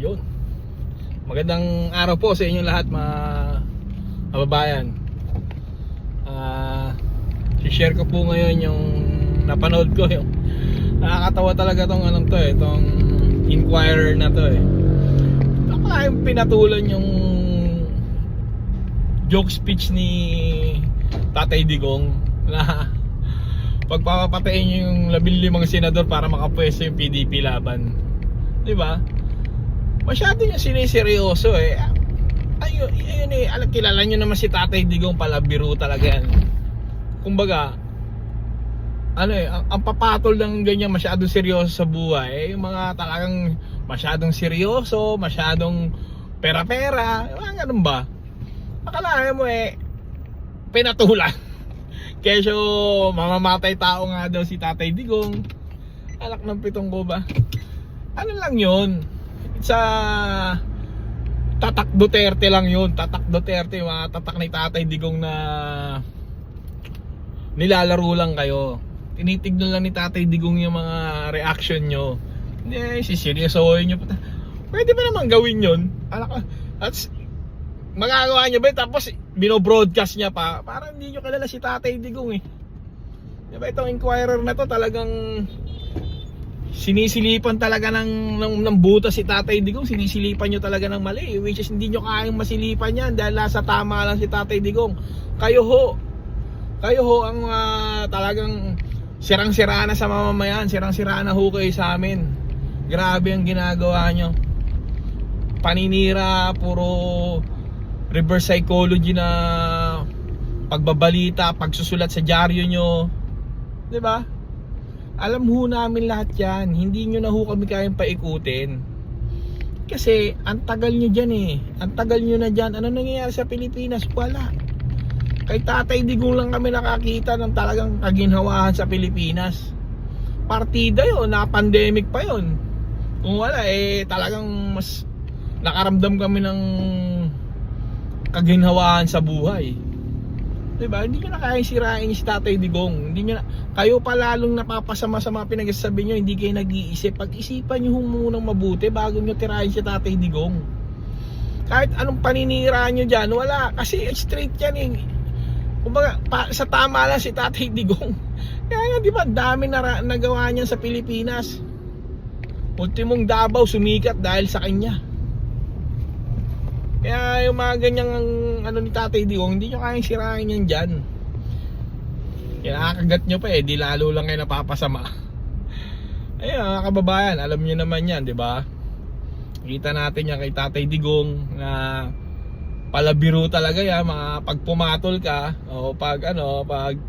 Yun. Magandang araw po sa inyong lahat mga kababayan. Ah, share ko po ngayon yung napanood ko yung nakakatawa talaga tong anong to eh, tong Inquirer na to eh. Baka yung pinatulan yung joke speech ni Tatay Digong na pagpapatayin yung labing limang senador para makapwesto yung PDP laban. 'Di ba? Masyado niya siniseryoso eh. Ayun, ayun eh, alam, kilala niyo naman si Tatay Digong pala biro talaga yan. Kumbaga, ano eh, ang, ang papatol ng ganyan masyadong seryoso sa buhay, eh, yung mga talagang masyadong seryoso, masyadong pera-pera, mga ganun ba? Akala mo eh, pinatulan. Kesyo mamamatay tao nga daw si Tatay Digong. Alak ng pitong ko ba? Ano lang yun? Sa tatak Duterte lang yun. Tatak Duterte, mga tatak ni Tatay Digong na nilalaro lang kayo. Tinitignan lang ni Tatay Digong yung mga reaction nyo. Hindi, siseryosohin nyo. Pwede ba naman gawin yun? Alak, at magagawa niya ba? Tapos binobroadcast niya pa parang hindi nyo kilala si Tatay Digong eh diba itong inquirer na to talagang sinisilipan talaga ng, ng, ng buta si Tatay Digong. Sinisilipan nyo talaga ng mali which is hindi nyo kayang masilipan yan dahil nasa tama lang si Tatay Digong. Kayo ho. Kayo ho ang ah, talagang sirang-sira na sa mamamayan. Sirang-sira na ho kayo sa amin. Grabe ang ginagawa nyo. Paninira puro reverse psychology na pagbabalita, pagsusulat sa dyaryo nyo. 'Di ba? Alam ho namin lahat 'yan. Hindi nyo na ho kami kayang paikutin. Kasi ang tagal nyo dyan eh. Ang tagal nyo na dyan. Ano nangyayari sa Pilipinas? Wala. Kay Tatay Digong lang kami nakakita ng talagang kaginhawahan sa Pilipinas. Partida yun, na pandemic pa yun. Kung wala eh talagang mas nakaramdam kami ng kaginhawaan sa buhay. 'Di ba? Hindi nyo na kaya sirain si Tatay Digong. Hindi nyo na, kayo pa lalong napapasama sa mga pinagsasabi nyo, hindi kayo nag-iisip. Pag-isipan nyo munang mabuti bago nyo tirahin si Tatay Digong. Kahit anong paninira nyo dyan, wala. Kasi straight yan eh. Kumbaga, pa, sa tama lang si Tatay Digong. Kaya nga, di ba, dami na nagawa niya sa Pilipinas. Ultimong Davao sumikat dahil sa kanya. Kaya yung mga ganyang ano ni Tatay Digong, hindi nyo kayang sirain yan dyan. Kaya nakakagat nyo pa eh, di lalo lang kayo napapasama. Ayun mga kababayan, alam nyo naman yan, di ba? Kita natin yan kay Tatay Digong na palabiro talaga yan, mga pag pumatol ka, o pag ano, pag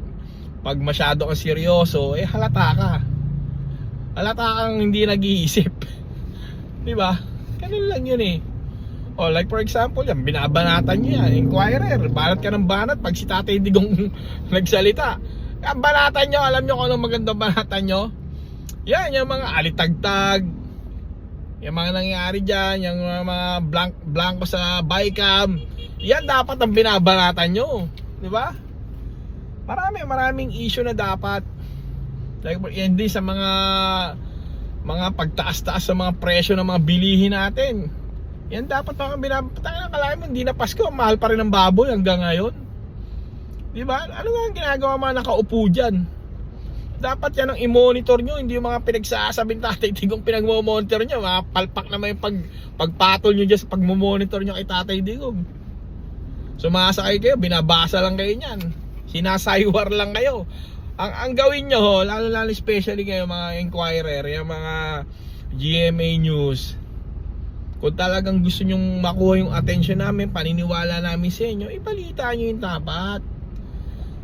pag masyado kang seryoso, eh halata ka. Halata kang hindi nag-iisip. Di ba? Ganun lang yun eh. Oh, like for example, yan, binabanatan nyo yan, inquirer, banat ka ng banat pag si Tatay Digong nagsalita. Ang banatan nyo, alam nyo kung anong magandang banatan nyo? Yan, yung mga alitagtag, yung mga nangyari dyan, yung mga blank, blanco sa bycam, yan dapat ang binabanatan nyo. Di ba? Marami, maraming issue na dapat. Like, yan din sa mga mga pagtaas-taas sa mga presyo ng mga bilihin natin. Yan dapat mga binabatayan ng kalahin mo, hindi na Pasko, mahal pa rin ang baboy hanggang ngayon. Di ba? Ano nga ang ginagawa mga nakaupo dyan? Dapat yan ang i-monitor nyo, hindi yung mga pinagsasabing tatay Digong pinag-monitor nyo, mga palpak naman yung pag, pagpatol nyo dyan sa pag-monitor nyo kay tatay Digong. Sumasakay kayo, binabasa lang kayo niyan. Sinasaywar lang kayo. Ang, ang gawin nyo ho, lalo lalo especially kayo mga inquirer, yung mga GMA News, kung talagang gusto nyong makuha yung attention namin, paniniwala namin sa inyo, ibalita nyo yung tapat.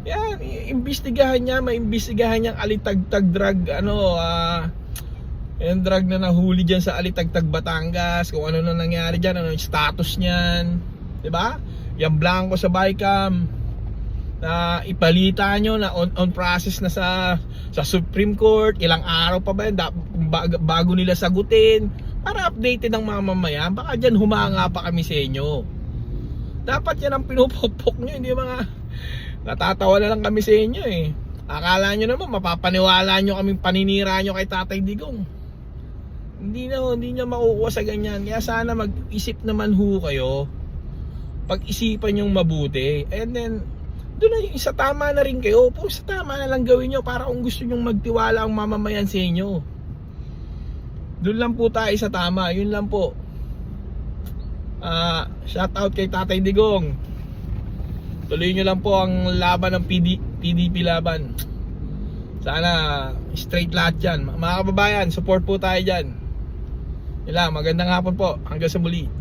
Yan, imbestigahan niya, maimbestigahan niyang alitagtag drug, ano, ah, yung drug na nahuli dyan sa alitagtag Batangas, kung ano na nangyari dyan, ano yung status niyan, di ba? Yung blanco sa Bicam, na ipalita nyo na on, on process na sa sa Supreme Court, ilang araw pa ba yan, da- bag- bago nila sagutin, para updated ang mga mamayan, baka dyan humanga pa kami sa inyo. Dapat yan ang pinupukpok nyo, hindi mga natatawa na lang kami sa inyo eh. Akala nyo naman, mapapaniwala nyo kaming paninira nyo kay Tatay Digong. Hindi na, hindi niya makukuha sa ganyan. Kaya sana mag-isip naman ho kayo. Pag-isipan yung mabuti. And then, doon na yung sa tama na rin kayo. Po, sa tama na lang gawin nyo para kung gusto nyong magtiwala ang mamamayan sa inyo. Doon lang po tayo sa tama. Yun lang po. Ah, shout out kay Tatay Digong. Tuloy nyo lang po ang laban ng PD, PDP laban. Sana straight lahat dyan. Mga kababayan, support po tayo dyan. Yun lang, magandang hapon po. Hanggang sa muli.